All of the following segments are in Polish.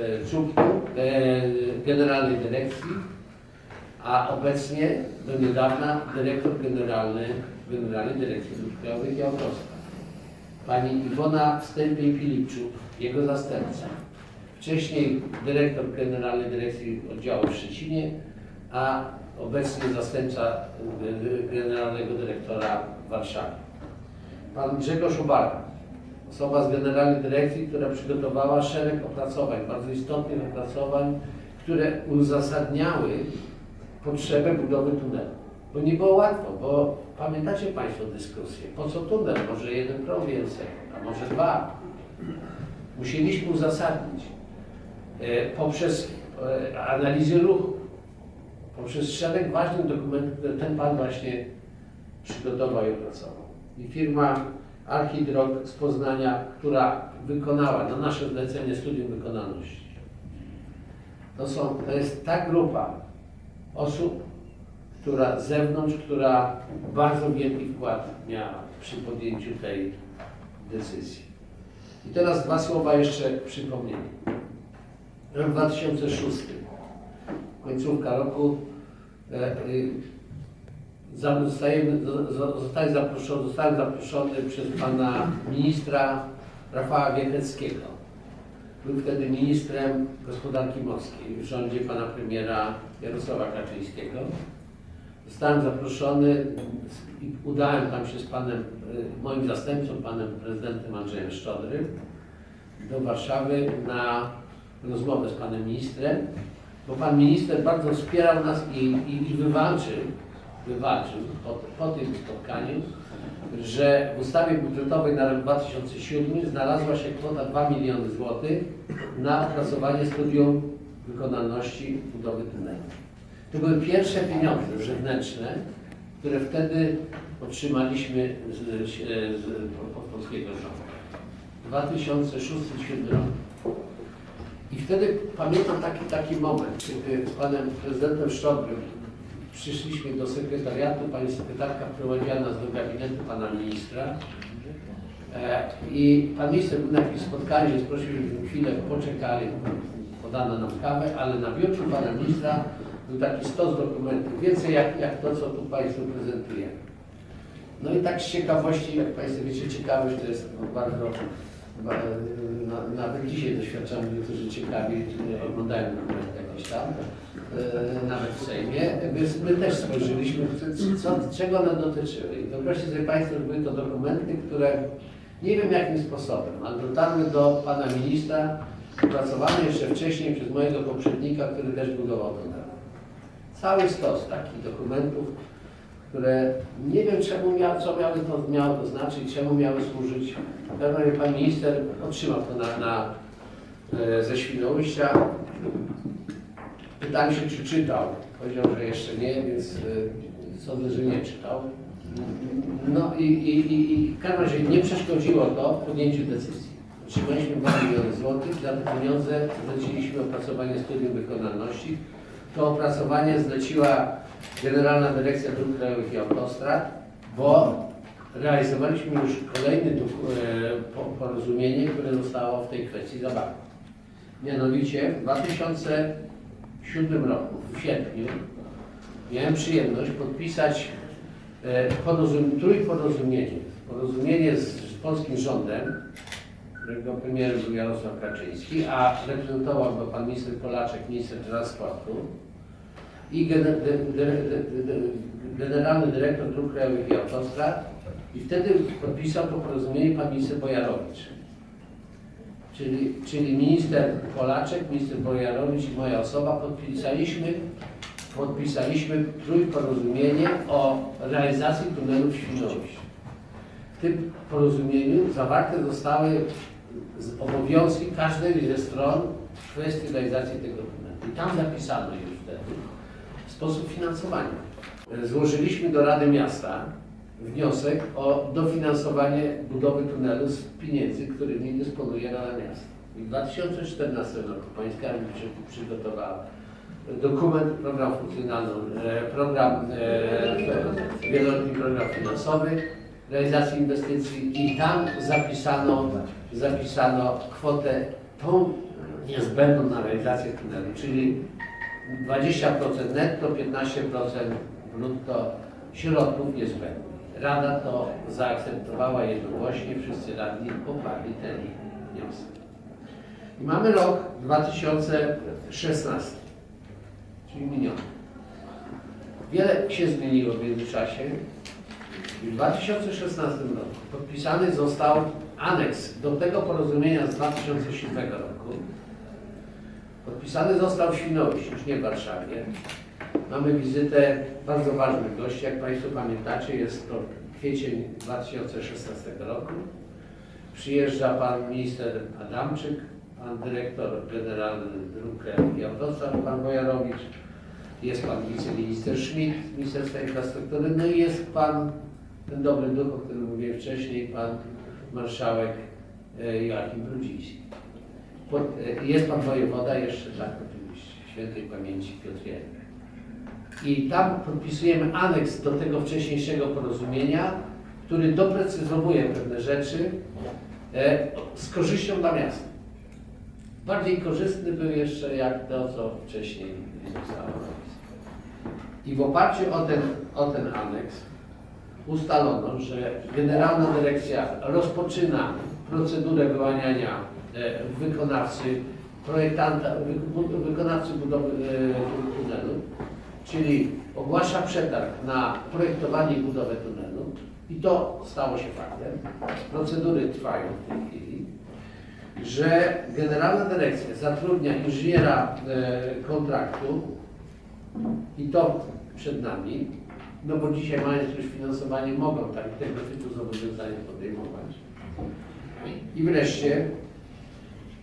e, czubku e, Generalnej Dyrekcji, a obecnie do niedawna dyrektor generalny Generalnej Dyrekcji Dróg Krajowych i Autostrad. Pani Iwona Stępień-Filipczuk, jego zastępca. Wcześniej dyrektor Generalnej Dyrekcji Oddziału w Szczecinie, a obecnie zastępca y, generalnego dyrektora w Warszawie. Pan Grzegorz Ubarka, osoba z Generalnej Dyrekcji, która przygotowała szereg opracowań, bardzo istotnych opracowań, które uzasadniały potrzebę budowy tunelu. Bo nie było łatwo, bo pamiętacie Państwo dyskusję, po co tunel, może jeden prom więcej, a może dwa. Musieliśmy uzasadnić e, poprzez e, analizy ruchu, poprzez szereg ważnych dokumentów, które ten Pan właśnie przygotował i opracował. I firma Archidrog z Poznania, która wykonała na nasze zlecenie studium wykonalności. To, są, to jest ta grupa osób, która z zewnątrz, która bardzo wielki wkład miała przy podjęciu tej decyzji. I teraz dwa słowa jeszcze przypomnienia. Rok 2006, końcówka roku, e, y, zostajemy, zo- zo- zostaje zaproszony, zostałem zaproszony przez pana ministra Rafała Wiecheckiego. Był wtedy ministrem gospodarki morskiej w rządzie pana premiera Jarosława Kaczyńskiego. Zostałem zaproszony i udałem tam się z panem, y, moim zastępcą, panem prezydentem Andrzejem Szczodrym do Warszawy na rozmowę z panem ministrem, bo pan minister bardzo wspierał nas i, i, i wywalczył, wywalczył po, po tym spotkaniu, że w ustawie budżetowej na rok 2007 znalazła się kwota 2 miliony złotych na opracowanie studium wykonalności budowy tunelu. To były pierwsze pieniądze zewnętrzne, które wtedy otrzymaliśmy z, z, z, polskiego rządu. 2006-2007 rok. I wtedy pamiętam taki, taki moment, kiedy z panem prezydentem Szczodrym przyszliśmy do sekretariatu, pani sekretarka prowadziła nas do gabinetu pana ministra e, i pan minister był na jakimś spotkaniu, więc prosił, chwilę poczekali, podano nam kawę, ale na wieczór pana ministra był taki stos dokumentów, więcej jak, jak to, co tu państwu prezentujemy. No i tak z ciekawości, jak Państwo wiecie, ciekawość to jest bardzo, ba- na, nawet dzisiaj doświadczamy niektórzy ciekawi, e, oglądają dokumenty tam, e, nawet w Sejmie, więc my też spojrzeliśmy, co, czego one dotyczyły. I wyobraźcie sobie Państwo, że były to dokumenty, które nie wiem jakim sposobem, ale dotarły do Pana Ministra, opracowane jeszcze wcześniej przez mojego poprzednika, który też budował tunel. Cały stos takich dokumentów, które nie wiem czemu miało, co miały to, miało to znaczyć, czemu miały służyć. Razie pan minister otrzymał to na, na, e, ze Świnoujścia. Pytałem się, czy czytał. Powiedział, że jeszcze nie, więc e, sądzę, że nie czytał. No i, i, i, i w każdym razie nie przeszkodziło to w podjęciu decyzji. Otrzymaliśmy 2 miliony złotych, za te pieniądze zleciliśmy opracowanie studium wykonalności. To opracowanie zleciła Generalna Dyrekcja Dróg Krajowych i Autostrad, bo realizowaliśmy już kolejne porozumienie, które zostało w tej kwestii zawarte. Mianowicie w 2007 roku, w sierpniu, miałem przyjemność podpisać e, porozum- trójporozumienie. Porozumienie z, z polskim rządem, którego premierem był Jarosław Kaczyński, a reprezentował go pan minister Polaczek, minister transportu i gener- de- de- de- generalny dyrektor dróg krajowych i autostrad i wtedy podpisał to porozumienie pan minister Bojarowicz. Czyli, czyli minister Polaczek, minister Bojarowicz i moja osoba podpisaliśmy, podpisaliśmy trójporozumienie o realizacji tunelu w Świnoujściu. W tym porozumieniu zawarte zostały obowiązki każdej ze stron w kwestii realizacji tego tunelu. I tam zapisano już wtedy sposób finansowania. Złożyliśmy do Rady Miasta wniosek o dofinansowanie budowy tunelu z pieniędzy, którymi dysponuje Rada Miasta. I w 2014 roku Pańska Rada przygotowała dokument, program funkcjonalny, e, program, e, wieloletni program finansowy realizacji inwestycji i tam zapisano, zapisano kwotę tą niezbędną na realizację tunelu, czyli 20% netto, 15% brutto środków niezbędnych. Rada to zaakceptowała jednogłośnie, wszyscy radni poparli ten wniosek. I mamy rok 2016, czyli miniony. Wiele się zmieniło w międzyczasie. W 2016 roku podpisany został aneks do tego porozumienia z 2007 roku. Podpisany został w Świnoujściu, już nie w Warszawie. Mamy wizytę bardzo ważnych gości, jak Państwo pamiętacie, jest to kwiecień 2016 roku. Przyjeżdża Pan Minister Adamczyk, Pan Dyrektor Generalny dróg Autostrad, Pan Bojarowicz, jest Pan Wiceminister Schmidt Ministerstwa Infrastruktury, no i jest Pan, ten dobry duch, o którym mówiłem wcześniej, Pan Marszałek e, Joachim Brudziński. E, Jest Pan Wojewoda jeszcze, tak oczywiście, świętej pamięci Piotr Jerek. I tam podpisujemy aneks do tego wcześniejszego porozumienia, który doprecyzowuje pewne rzeczy e, z korzyścią dla miasta. Bardziej korzystny był jeszcze jak to, co wcześniej zostało. I w oparciu o ten, o ten aneks ustalono, że Generalna Dyrekcja rozpoczyna procedurę wyłaniania e, wykonawcy, projektanta, wy, wykonawcy budowy e, tunelu, czyli ogłasza przetarg na projektowanie i budowę tunelu i to stało się faktem. Procedury trwają w tej chwili że Generalna Dyrekcja zatrudnia inżyniera e, kontraktu i to przed nami, no bo dzisiaj mając już finansowanie mogą tak, tego typu zobowiązania podejmować. I wreszcie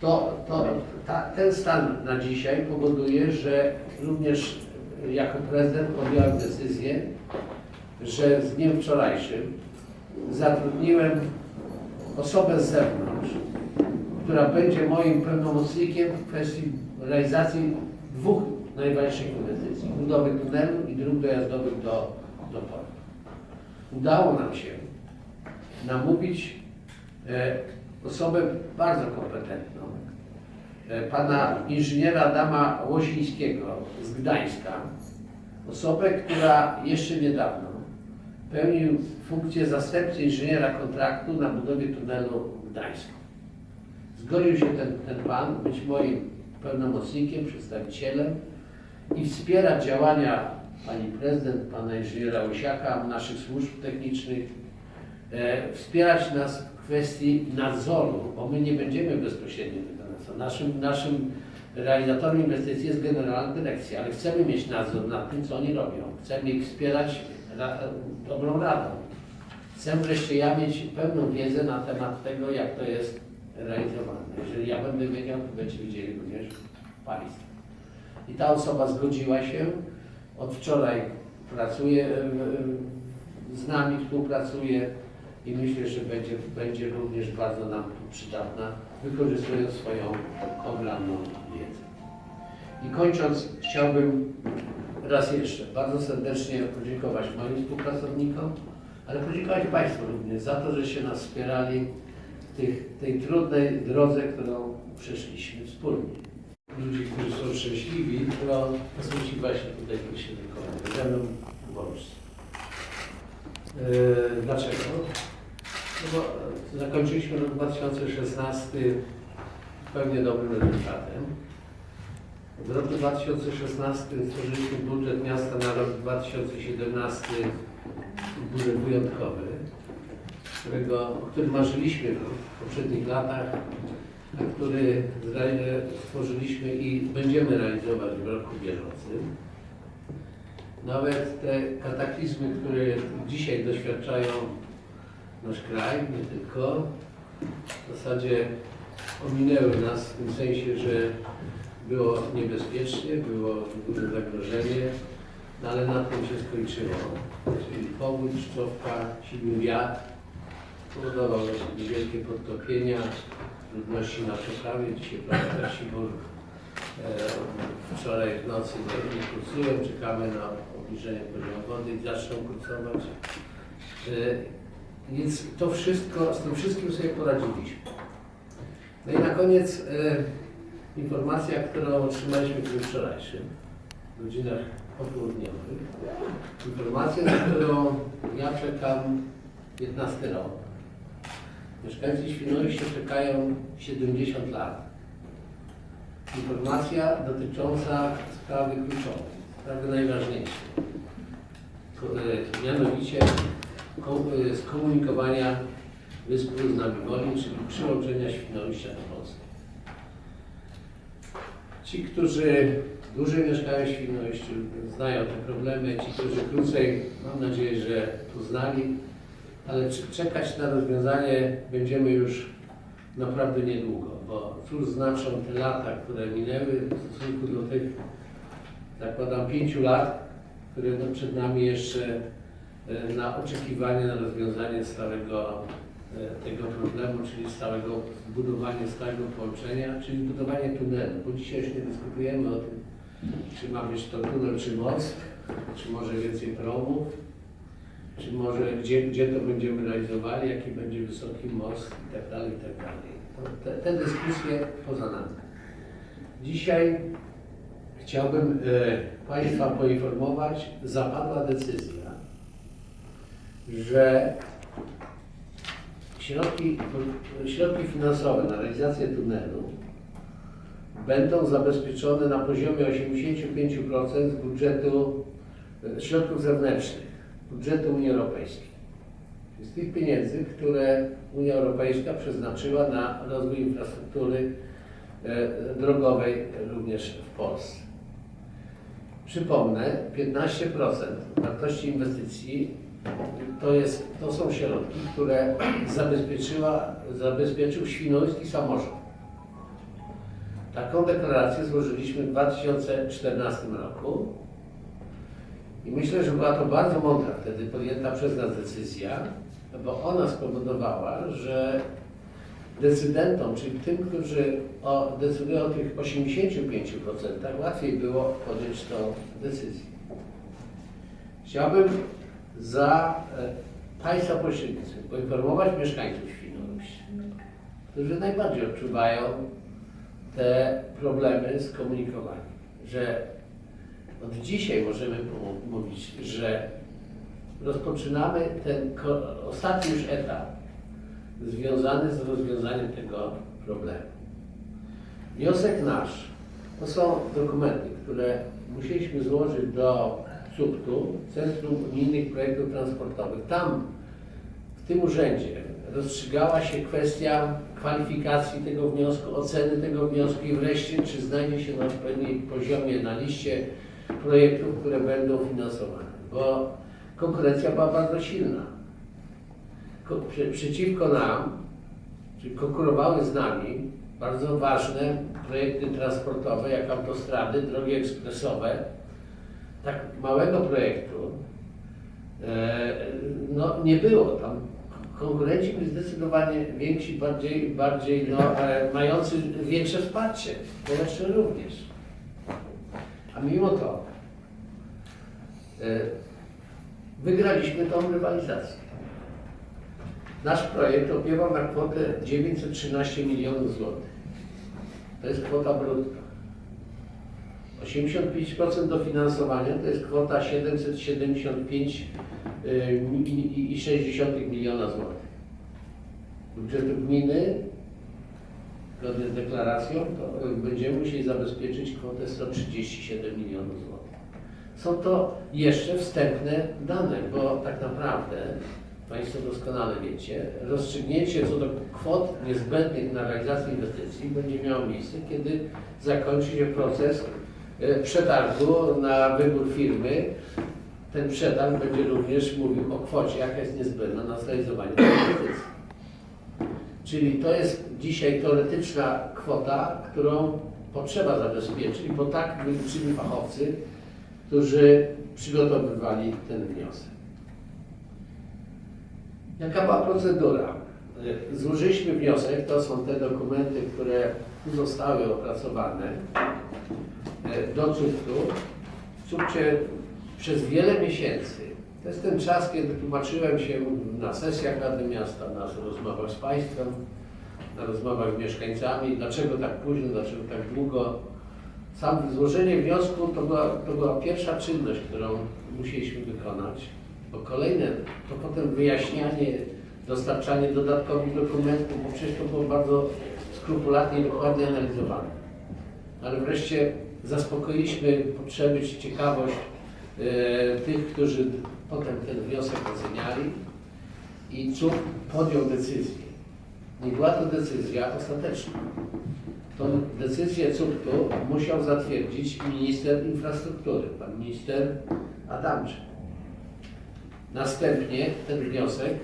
to, to, ta, ten stan na dzisiaj powoduje, że również jako prezydent podjąłem decyzję, że z dniem wczorajszym zatrudniłem osobę z zewnątrz, która będzie moim pełnomocnikiem w kwestii realizacji dwóch najważniejszych inwestycji. Budowy tunelu i dróg dojazdowych do, do portu. Udało nam się namówić e, osobę bardzo kompetentną, pana inżyniera Adama Łosińskiego z Gdańska, osobę, która jeszcze niedawno pełnił funkcję zastępcy inżyniera kontraktu na budowie tunelu w Gdańsku. Zgodził się ten, ten pan być moim pełnomocnikiem, przedstawicielem i wspierać działania pani prezydent, pana inżyniera Łysiaka, naszych służb technicznych, e, wspierać nas w kwestii nadzoru, bo my nie będziemy bezpośrednio wykonawcą. Naszym, naszym realizatorem inwestycji jest Generalna Dyrekcja, ale chcemy mieć nadzór nad tym, co oni robią. Chcemy ich wspierać ra, dobrą radą. Chcę wreszcie ja mieć pełną wiedzę na temat tego, jak to jest realizowane. Jeżeli ja będę wiedział, to będziecie widzieli również Państwo. I ta osoba zgodziła się, od wczoraj pracuje e, e, z nami, współpracuje i myślę, że będzie, będzie również bardzo nam przydatna, wykorzystując swoją ogromną wiedzę. I kończąc, chciałbym raz jeszcze bardzo serdecznie podziękować moim współpracownikom, ale podziękować Państwu również za to, że się nas wspierali w tych, tej trudnej drodze, którą przeszliśmy wspólnie. Ludzi, którzy są szczęśliwi, są ci właśnie tutaj posiedzeni ze mną w Polsce. Yy, dlaczego? No bo e, zakończyliśmy rok 2016 pewnie dobrym rezultatem. W roku 2016 stworzyliśmy budżet miasta na rok 2017, budżet wyjątkowy, którego, o którym marzyliśmy w poprzednich latach, a który stworzyliśmy i będziemy realizować w roku bieżącym. Nawet te kataklizmy, które dzisiaj doświadczają nasz kraj, nie tylko, w zasadzie ominęły nas w tym sensie, że było niebezpiecznie, było duże zagrożenie, no ale na tym się skończyło. Czyli powódź, szczowka, silny wiatr powodował właśnie wielkie podtopienia, trudności na przeprawie. Dzisiaj plac Sibor e, wczoraj w nocy nie, nie kursują, czekamy na obniżenie poziomu wody i zaczną kursować. Więc to wszystko, z tym wszystkim sobie poradziliśmy. No i na koniec e, Informacja, którą otrzymaliśmy w dniu wczorajszym, w godzinach popołudniowych. Informacja, na którą ja czekam 15 rok. Mieszkańcy Świnoujścia czekają 70 lat. Informacja dotycząca sprawy kluczowej, sprawy najważniejszej. E, Mianowicie skomunikowania Wysp Znami Woli, czyli przyłączenia Świnoujścia do Polski. Ci, którzy dłużej mieszkają w Świnoujściu, znają te problemy, ci, którzy krócej, mam nadzieję, że uznali, ale czekać na rozwiązanie będziemy już naprawdę niedługo, bo cóż znaczą te lata, które minęły w stosunku do tych, zakładam, pięciu lat, które no przed nami jeszcze na oczekiwanie na rozwiązanie stałego e, tego problemu, czyli stałego zbudowanie stałego połączenia, czyli budowanie tunelu, bo dzisiaj już nie dyskutujemy o tym, czy ma być to tunel, czy most, czy może więcej promów, czy może gdzie, gdzie to będziemy realizowali, jaki będzie wysoki most i tak dalej, i tak Te, te dyskusje poza nami. Dzisiaj chciałbym e, Państwa poinformować, zapadła decyzja, że środki, środki finansowe na realizację tunelu będą zabezpieczone na poziomie 85% z budżetu e, środków zewnętrznych, budżetu Unii Europejskiej. Z tych pieniędzy, które Unia Europejska przeznaczyła na rozwój infrastruktury e, drogowej również w Polsce. Przypomnę, 15% wartości inwestycji to, jest, to są środki, które zabezpieczyła, zabezpieczył świnoujski samorząd. Taką deklarację złożyliśmy w 2014 roku i myślę, że była to bardzo mądra wtedy podjęta przez nas decyzja, bo ona spowodowała, że decydentom, czyli tym, którzy o, decydują o tych 85%, łatwiej było podjąć tą decyzję. Chciałbym za e, Państwa pośrednictwem poinformować mieszkańców Świnoujścia, którzy najbardziej odczuwają te problemy z komunikowaniem, że od dzisiaj możemy mówić, że rozpoczynamy ten ostatni już etap związany z rozwiązaniem tego problemu. Wniosek nasz to są dokumenty, które musieliśmy złożyć do CUPT-u, Centrum Unijnych Projektów Transportowych. Tam, w tym urzędzie, rozstrzygała się kwestia kwalifikacji tego wniosku, oceny tego wniosku i wreszcie, czy znajdzie się na odpowiednim poziomie na liście projektów, które będą finansowane. Bo konkurencja była bardzo silna. Przeciwko nam, czyli konkurowały z nami bardzo ważne projekty transportowe, jak autostrady, drogi ekspresowe. Tak małego projektu e, no, nie było tam. Konkurenci byli zdecydowanie więksi, bardziej, bardziej no, e, mający większe wsparcie, społeczne również. A mimo to e, wygraliśmy tą rywalizację. Nasz projekt opiewał na kwotę 913 milionów złotych. To jest kwota brutto. 85% dofinansowania to jest kwota 775 y, i- i 60 miliona złotych. Budżetu gminy, zgodnie z deklaracją, to będziemy musieli zabezpieczyć kwotę 137 milionów złotych. Są to jeszcze wstępne dane, bo tak naprawdę Państwo doskonale wiecie, rozstrzygnięcie co do kwot niezbędnych na realizację inwestycji będzie miało miejsce, kiedy zakończy się proces przetargu na wybór firmy. Ten przetarg będzie również mówił o kwocie, jaka jest niezbędna na zrealizowanie tej inwestycji. Czyli to jest dzisiaj teoretyczna kwota, którą potrzeba zabezpieczyć, bo tak wyliczyli fachowcy, którzy przygotowywali ten wniosek. Jaka była procedura? Y, Złożyliśmy wniosek, to są te dokumenty, które zostały opracowane do CUPT-u. W CUPT-cie przez wiele miesięcy, to jest ten czas, kiedy tłumaczyłem się na sesjach Rady Miasta, na rozmowach z Państwem, na rozmowach z mieszkańcami, dlaczego tak późno, dlaczego tak długo. Sam złożenie wniosku to była, to była pierwsza czynność, którą musieliśmy wykonać, bo kolejne to potem wyjaśnianie, dostarczanie dodatkowych dokumentów, bo przecież to było bardzo skrupulatnie i dokładnie analizowane. Ale wreszcie zaspokoiliśmy potrzeby czy ciekawość e, tych, którzy potem ten wniosek oceniali i CUP podjął decyzję. Nie była to decyzja ostateczna. Tą decyzję CUP-u musiał zatwierdzić minister infrastruktury, pan minister Adamczyk. Następnie ten wniosek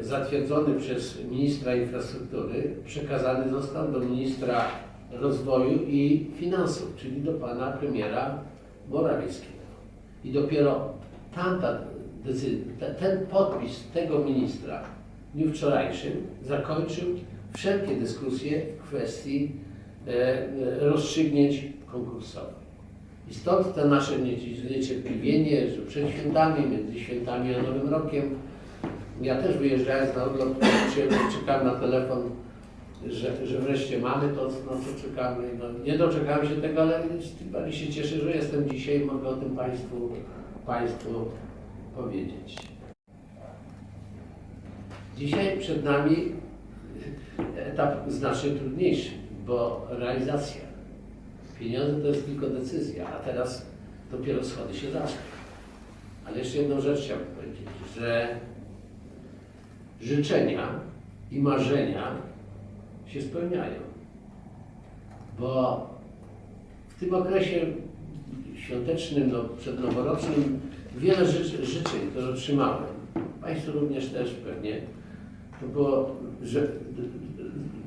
e, zatwierdzony przez ministra infrastruktury przekazany został do ministra rozwoju i finansów, czyli do pana premiera Morawieckiego. I dopiero tamta decyzja, ten podpis tego ministra w dniu wczorajszym zakończył wszelkie dyskusje w kwestii e, e, rozstrzygnięć konkursowych. I stąd to nasze niecie- niecierpliwienie, że przed świętami, między świętami a Nowym Rokiem, ja też wyjeżdżając na urlop, czekałem na telefon, że, że wreszcie mamy to, na co czekamy. No, nie doczekałem się tego, ale bardziej się cieszę, że jestem dzisiaj i mogę o tym Państwu, Państwu powiedzieć. Dzisiaj przed nami etap znacznie trudniejszy, bo realizacja. Pieniądze to jest tylko decyzja, a teraz dopiero schody się zaczną. Ale jeszcze jedną rzecz chciałbym powiedzieć, że życzenia i marzenia się spełniają. Bo w tym okresie świątecznym, no, przednoworocznym wiele ży- życzeń, które otrzymałem, Państwo również też pewnie, to było, że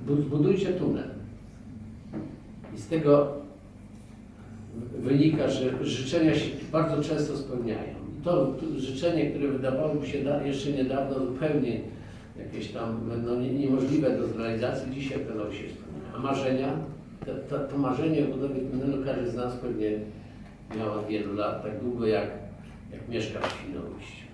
bu- zbudujcie tunel. I z tego wynika, że życzenia się bardzo często spełniają. I to, to życzenie, które wydawałoby się da, jeszcze niedawno zupełnie jakieś tam no, nie- niemożliwe do zrealizacji, dzisiaj okazało się spełniają. A marzenia, to, to, to marzenie o budowie tunelu każdy z nas pewnie miał od wielu lat, tak długo jak, jak mieszka w Świnoujściu.